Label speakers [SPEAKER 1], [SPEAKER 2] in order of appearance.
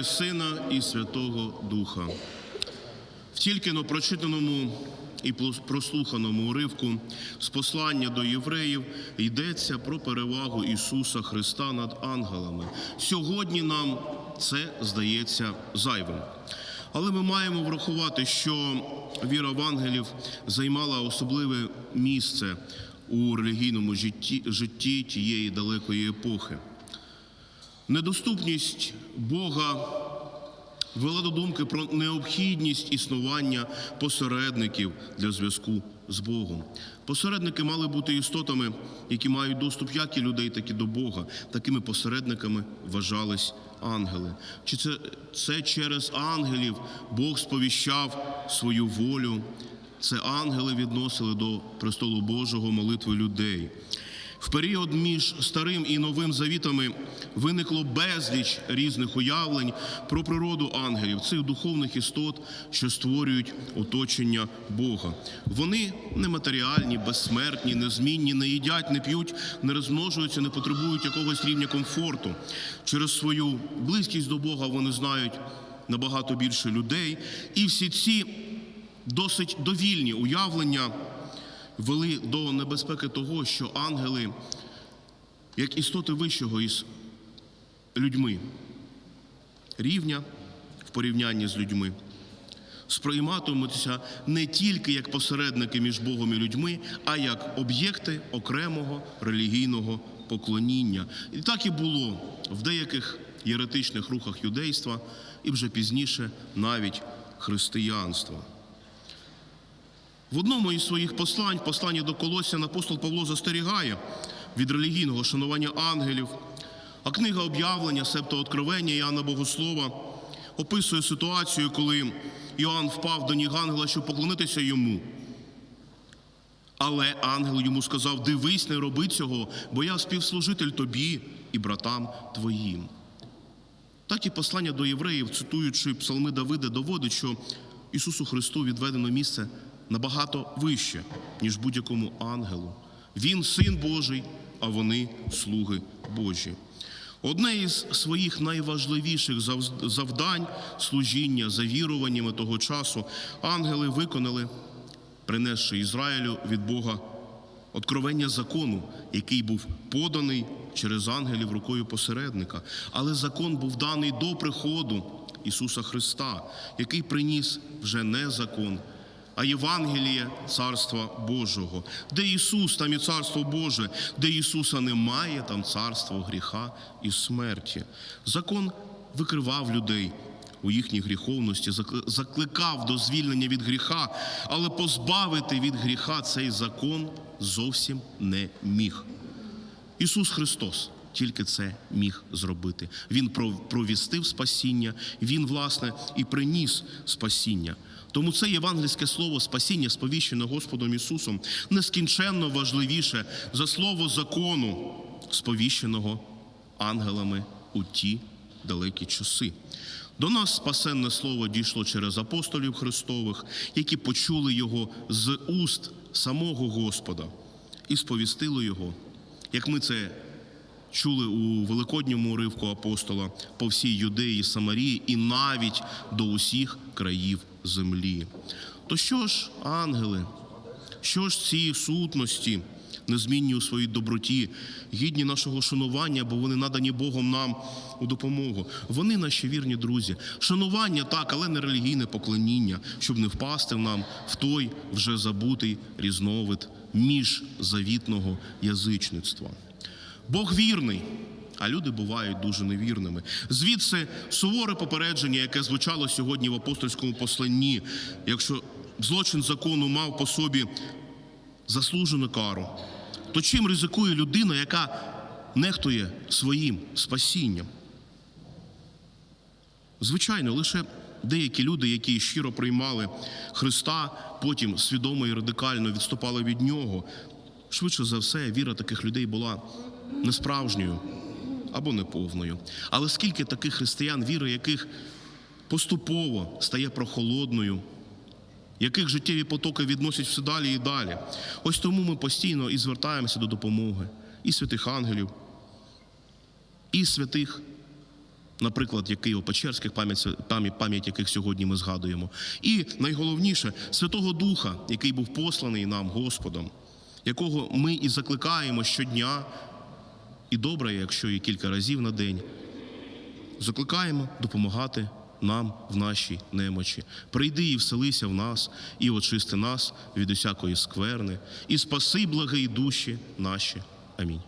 [SPEAKER 1] і Сина, і Святого Духа. В тільки но прочитаному і прослуханому уривку з послання до євреїв йдеться про перевагу Ісуса Христа над ангелами. Сьогодні нам це здається зайвим. Але ми маємо врахувати, що віра в ангелів займала особливе місце у релігійному житті, житті тієї далекої епохи. Недоступність Бога вела до думки про необхідність існування посередників для зв'язку з Богом. Посередники мали бути істотами, які мають доступ як і людей, так і до Бога. Такими посередниками вважались ангели. Чи це, це через ангелів Бог сповіщав свою волю? Це ангели відносили до престолу Божого молитви людей. В період між старим і новим завітами виникло безліч різних уявлень про природу ангелів, цих духовних істот, що створюють оточення Бога. Вони нематеріальні, безсмертні, незмінні, не їдять, не п'ють, не розмножуються, не потребують якогось рівня комфорту. Через свою близькість до Бога вони знають набагато більше людей. І всі ці досить довільні уявлення вели до небезпеки того, що ангели, як істоти вищого із людьми, рівня в порівнянні з людьми, сприйматимуться не тільки як посередники між Богом і людьми, а як об'єкти окремого релігійного поклоніння. І так і було в деяких єретичних рухах юдейства і вже пізніше навіть християнства. В одному із своїх послань, посланні до Колосян, апостол Павло застерігає від релігійного шанування ангелів, а книга об'явлення, себто откровення Іоанна Богослова, описує ситуацію, коли Іоанн впав до ніг ангела, щоб поклонитися йому. Але ангел йому сказав: Дивись, не роби цього, бо я співслужитель тобі і братам твоїм. Так і послання до євреїв, цитуючи псалми Давида, доводить, що Ісусу Христу відведено місце набагато вище, ніж будь-якому ангелу. Він син Божий, а вони слуги Божі. Одне із своїх найважливіших завдань служіння за віруваннями того часу ангели виконали, принесши Ізраїлю від Бога откровення закону, який був поданий через ангелів рукою посередника. Але закон був даний до приходу Ісуса Христа, який приніс вже не закон а Євангеліє Царства Божого. Де Ісус, там і Царство Боже, де Ісуса немає, там царство гріха і смерті. Закон викривав людей у їхній гріховності, закликав до звільнення від гріха, але позбавити від гріха цей закон зовсім не міг. Ісус Христос. Тільки це міг зробити. Він провістив спасіння, він, власне, і приніс спасіння. Тому це євангельське слово спасіння, сповіщене Господом Ісусом, нескінченно важливіше за слово закону, сповіщеного ангелами у ті далекі часи. До нас спасенне слово дійшло через апостолів Христових, які почули його з уст самого Господа і сповістили Його, як ми це чули у великодньому уривку апостола по всій юдеї, Самарії і навіть до усіх країв землі. То що ж, ангели, що ж ці сутності, незмінні у своїй доброті, гідні нашого шанування, бо вони надані Богом нам у допомогу. Вони наші вірні друзі. Шанування так, але не релігійне поклоніння, щоб не впасти нам в той вже забутий різновид міжзавітного язичництва. Бог вірний, а люди бувають дуже невірними. Звідси суворе попередження, яке звучало сьогодні в апостольському посланні, якщо злочин закону мав по собі заслужену кару, то чим ризикує людина, яка нехтує своїм спасінням? Звичайно, лише деякі люди, які щиро приймали Христа, потім свідомо і радикально відступали від Нього. Швидше за все, віра таких людей була несправжньою або неповною. Але скільки таких християн, віри, яких поступово стає прохолодною, яких життєві потоки відносять все далі і далі. Ось тому ми постійно і звертаємося до допомоги і святих ангелів, і святих Наприклад, як Києво-Печерських, пам'ять, пам'ять, яких сьогодні ми згадуємо. І найголовніше Святого Духа, який був посланий нам Господом, якого ми і закликаємо щодня, і добре, якщо і кілька разів на день, закликаємо допомагати нам в нашій немочі. Прийди і вселися в нас, і очисти нас від усякої скверни, і спаси благої душі наші. Амінь.